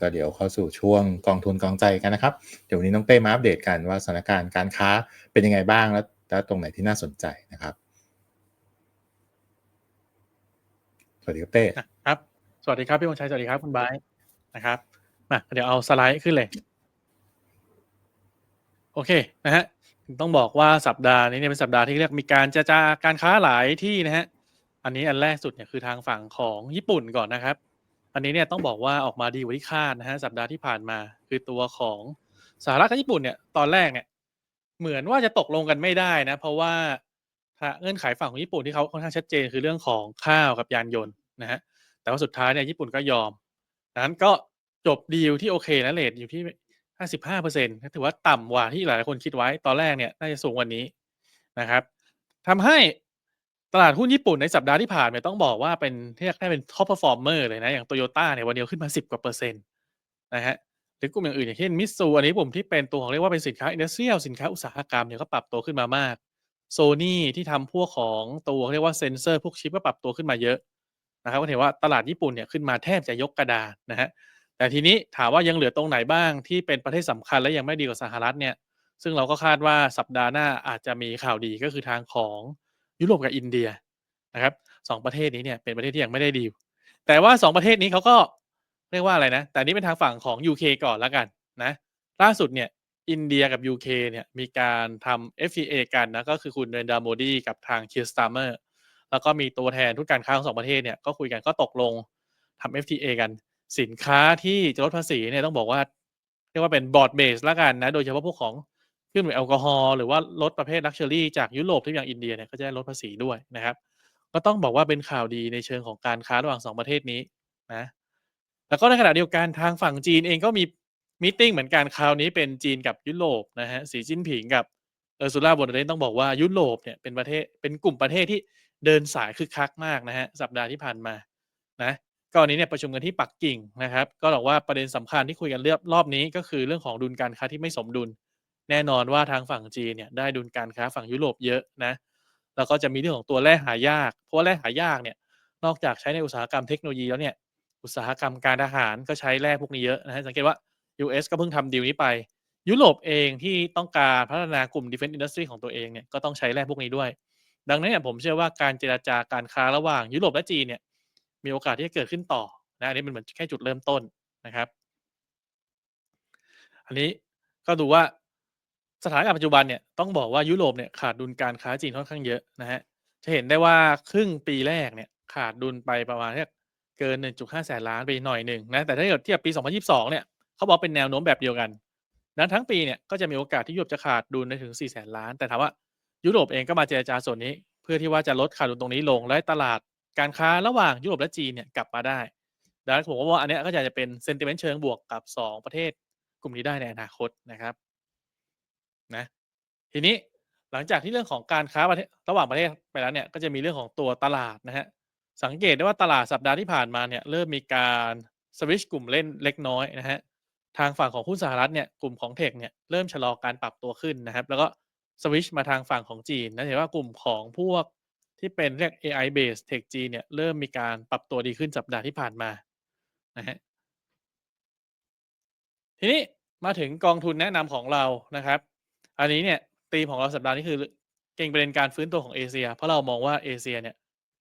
ก็เดี๋ยวเข้าสู่ช่วงกองทุนกองใจกันนะครับ เดี๋ยววันนี้น้องเต้มาอัปเดตกันว่าสถานการณ์การค้าเป็นยังไงบ้างแล้วแล้วตรงไหนที่น่าสนใจนะครับ สวัสดีครับเต้ครับ สวัสดีครับพี่วงชัยสวัสดีครับคุณไบร์นะครับมาเดี๋ยวเอาสไลด์ขึ้นเลย โอเคนะฮะต้องบอกว่าสัปดาห์นี้เนี่ยเป็นสัปดาห์ที่เรียกมีการเจรจาการค้าหลายที่นะฮะอันนี้อันแรกสุดเนี่ยคือทางฝั่งของญี่ปุ่นก่อนนะครับ อันนี้เนี่ยต้องบอกว่าออกมาดีกว่าที่คาดนะฮะสัปดาห์ที่ผ่านมา คือตัวของสหรัฐกับญี่ปุ่นเนี่ยตอนแรกเนี่ยเหมือนว่าจะตกลงกันไม่ได้นะ เพราะว่าเงื่อนไขฝั่งของญี่ปุ่นที่เขาค่อนข้างชัดเจนคือเรื่องของข้าวกับยานยนต์นะฮะแต่ว่าสุดท้ายเนี่ยญี่ปุ่นก็ยอมดังนั้นก็จบดีลที่โอเคนะเลทอยู่ที่55เปอร์เซ็นต์ถือว่าต่ำกว่าที่หลายคนคิดไว้ตอนแรกเนี่ยน่าจะสูงกว่านี้นะครับทำให้ ตลาดหุ้นญี่ปุ่นในสัปดาห์ที่ผ่านเนี่ยต้องบอกว่าเป็นเรียกได้เป็นท็อปเปอร์ฟอร์เมอร์เลยนะ อย่างโตโยต้าเนี่ยวันเดียวขึ้นมา 10 กว่าเปอร์เซ็นต์นะฮะหรือกลุ่มอย่างอื่นอย่างเช่นมิตซูอันนี้ผมที่เป็นตัวของเรียกว่าเป็นสินค้าอินดัสเทรียลสินค้าอุตสาหกรรมเนี่ยก็ปรับตัวขึ้นมามากโซนี่ที่ทำพวกของตัวเรียกว่าเซนเซอร์พวกชิปก็ปรับตัวขึ้นมาเยอะนะครับก็เห็นว่าตลาดญี่ปุ่นเนี่ยขึ้นมาแทบจะยกกระดานนะฮะแต่ทีนี้ถามว่ายังเหลือตรงไหนบ้างที่เป็นประเทศสำคัญและยังไม่ดีกว่าสหรัฐเนี่ยซึ่งเราก็คาดว่าสัปดาห์หน้าอาจจะมีข่าวดีก็คือทางของ ยุโรปกับอินเดียนะครับสองประเทศนี้เนี่ยเป็นประเทศที่ยังไม่ได้ดีลแต่ว่าสองประเทศนี้เขาก็เรียกว่าอะไรนะ แต่นี่เป็นทางฝั่งของ UK ก่อนแล้วกันนะล่าสุดเนี่ยอินเดียกับ UK เนี่ยมีการทำ FTA กันนะก็คือคุณเรนดาโมดีกับทางคิสตาร์เมอร์แล้วก็มีตัวแทนทุกการค้าของสองประเทศเนี่ยก็คุยกันก็ตกลงทำ FTA กันสินค้าที่จะลดภาษีเนี่ยต้องบอกว่า เรียกว่าเป็นบอร์ดเบสแล้วกันนะ โดยเฉพาะพวกของ เครื่องดื่มแอลกอฮอล์หรือว่าลดประเภทลักชัวรี่จากยุโรปที่อย่างอินเดียเนี่ยก็จะได้ลดภาษีด้วยนะครับ ก็ต้องบอกว่าเป็นข่าวดีในเชิงของการค้าระหว่างสองประเทศนี้นะแล้วก็ในขณะเดียวกันทางฝั่งจีนเองก็มีมิ팅เหมือนกันคราวนี้เป็นจีนกับยุโรปนะฮะสีจิ้นผิงกับเออร์ซูล่าบนเดนต้องบอกว่ายุโรปเนี่ยเป็นประเทศเป็นกลุ่มประเทศที่เดินสายคึกคักมากนะฮะสัปดาห์ที่ผ่านมานะก็อันนี้เนี่ยประชุมกันที่ปักกิ่งนะครับ ก็บอกว่าประเด็นสำคัญที่คุยกันเรื่องรอบนี้ก็คือเรื่องของดุลการค้าที่ไม่สมดุล แน่นอนว่าทางฝั่งจีนเนี่ยได้ดุลการค้าฝั่งยุโรปเยอะนะแล้วก็จะมีเรื่องของตัวแร่หายาก เพราะว่าแร่หายากเนี่ยนอกจากใช้ในอุตสาหกรรมเทคโนโลยีแล้วเนี่ยอุตสาหกรรมการทหารก็ใช้แร่พวกนี้เยอะนะฮะสังเกตว่า US ก็เพิ่งทำดีลนี้ไป ยุโรปเองที่ต้องการพัฒนากลุ่ม defense industry ของตัวเองเนี่ยก็ต้องใช้แร่พวกนี้ด้วย ดังนั้นเนี่ยผมเชื่อว่าการเจราจาการค้าระหว่างยุโรปและจีนเนี่ยมีโอกาสที่จะเกิดขึ้นต่อนะอันนี้มันเหมือนแค่จุดเริ่มต้นนะครับ อันนี้ก็ดูว่า สถานการณ์ปัจจุบันเนี่ยต้องบอกว่ายุโรปเนี่ยขาดดุลการค้าจีนค่อนข้างเยอะนะฮะจะเห็นได้ว่าครึ่งปีแรกเนี่ยขาดดุลไปประมาณเกิน 1.5 แสนล้านไปหน่อยหนึ่งนะแต่ถ้าเกิดเทียบปี 2022 เนี่ยเขาบอกเป็นแนวโน้มแบบเดียวกันนั้นทั้งปีเนี่ยก็จะมีโอกาสที่ยุโรปจะขาดดุลได้ถึง 4 แสนล้าน แต่ถามว่ายุโรปเองก็มาเจรจาส่วนนี้ เพื่อที่ว่าจะลดขาดดุลตรงนี้ลงและตลาดการค้าระหว่างยุโรปและจีนเนี่ยกลับมาได้ดังนั้นผมว่าอันนี้ก็จะเป็นเซนติเมนต์เชิงบวกกับ 2 ประเทศกลุ่มนี้ได้ในอนาคตนะครับ นะทีนี้หลังจากที่เรื่องของการค้าประเทศระหว่างประเทศไปแล้วเนี่ยก็จะมีเรื่องของตัวตลาดนะฮะสังเกตได้ว่าตลาดสัปดาห์ที่ผ่านมาเนี่ยเริ่มมีการสวิชกลุ่มเล่นเล็กน้อยนะฮะทางฝั่งของหุ้นสหรัฐเนี่ยกลุ่มของเทคเนี่ยเริ่มชะลอการปรับตัวขึ้นนะครับ แล้วก็สวิชมาทางฝั่งของจีนนะเห็นว่ากลุ่มของพวกที่เป็นเรียก AI base tech จีนเนี่ยเริ่มมีการปรับตัวดีขึ้นสัปดาห์ที่ผ่านมานะฮะทีนี้มาถึงกองทุนแนะนำของเรานะครับ อันนี้เนี่ยตีมของเราสัปดาห์นี้คือเก่งประเด็นการฟื้นตัวของเอเชีย เพราะเรามองว่าเอเชียเนี่ย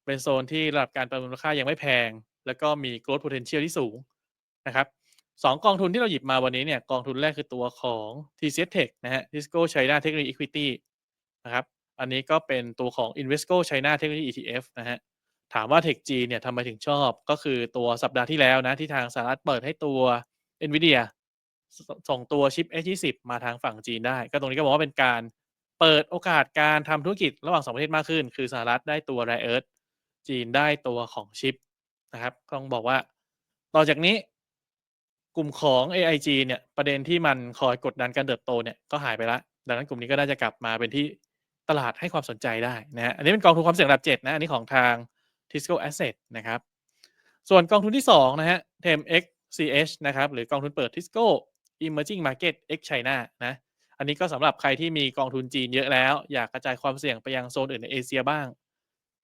เป็นโซนที่ระดับการประเมินมูลค่ายังไม่แพง แล้วก็มี growth potential ที่สูงนะครับสองกองทุนที่เราหยิบมาวันนี้เนี่ยกองทุนแรกคือตัวของ TCS Tech นะฮะ Tisco China Technology Equity นะครับอันนี้ก็เป็นตัวของ Invesco China Technology ETF นะฮะถามว่า Tech G เนี่ยทำไมถึงชอบก็คือตัวสัปดาห์ที่แล้วนะที่ทางสหรัฐเปิดให้ตัว NVIDIA ส่งตัวชิป H20 มาทางฝั่งจีนได้ ก็ตรงนี้ก็บอกว่าเป็นการเปิดโอกาสการทำธุรกิจระหว่างสองประเทศมากขึ้น คือสหรัฐได้ตัว Rare Earth จีนได้ตัวของชิปนะครับต้องบอกว่า ต่อจากนี้ กลุ่มของ AIG เนี่ยประเด็นที่มันคอยกดดันการเติบโตเนี่ยก็หายไปล้วดังนั้นกลุ่มนี้ก็น่าจะกลับมาเป็นที่ตลาดให้ความสนใจได้นะฮะอันนี้เป็นกองทุนความเสี่ยงระดับ7นะอันนี้ของทาง Tisco Asset นะครับส่วนกองทุนที่2นะฮะ TEMX CH นะครับหรือกองทุนเปิด Tisco Emerging Market X China นะอันนี้ก็สำหรับใครที่มีกองทุนจีนเยอะแล้ว อยากกระจายความเสี่ยงไปยังโซนอื่นในเอเชียบ้าง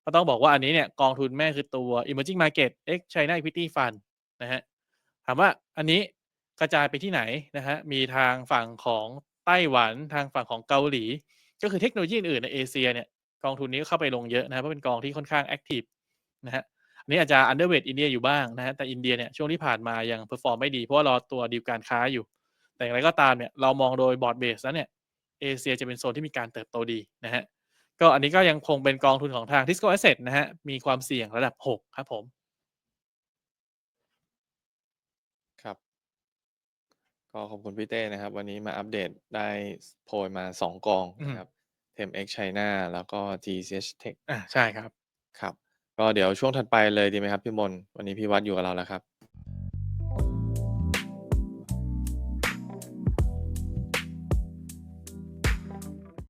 ก็ต้องบอกว่าอันนี้เนี่ยกองทุนแม่คือตัว Emerging Market X China Equity Fund นะฮะถามว่าอันนี้กระจายไปที่ไหนนะฮะมีทางฝั่งของไต้หวันทางฝั่งของเกาหลี ก็คือเทคโนโลยีอื่นในเอเชียเนี่ยกองทุนนี้ก็เข้าไปลงเยอะนะเพราะเป็นกองที่ค่อนข้างแอคทีฟนะฮะอันนี้อาจจะอันเดอร์เวทอินเดียอยู่บ้างนะฮะแต่อินเดียเนี่ยช่วงที่ผ่านมายังเพอร์ฟอร์มไม่ดีเพราะว่ารอตัวดีลการค้าอยู่ แต่อย่างไรก็ตามเนี่ยเรามองโดยบอร์ดเบสแล้วเนี่ยเอเชียจะเป็นโซนที่มีการเติบโตดีนะฮะก็อันนี้ก็ยังคงเป็นกองทุนของทาง Tisco Asset นะฮะมีความเสี่ยงระดับ 6 ครับผมครับก็ขอบคุณพี่เต้นะครับ วันนี้มาอัปเดตได้โพยมาสองกองอืมนะครับ 10x China แล้วก็ GCH Tech อ่าใช่ครับครับ ก็เดี๋ยวช่วงถัดไปเลยดีไหมครับพี่มนวันนี้พี่วัดอยู่กับเราแล้วครับ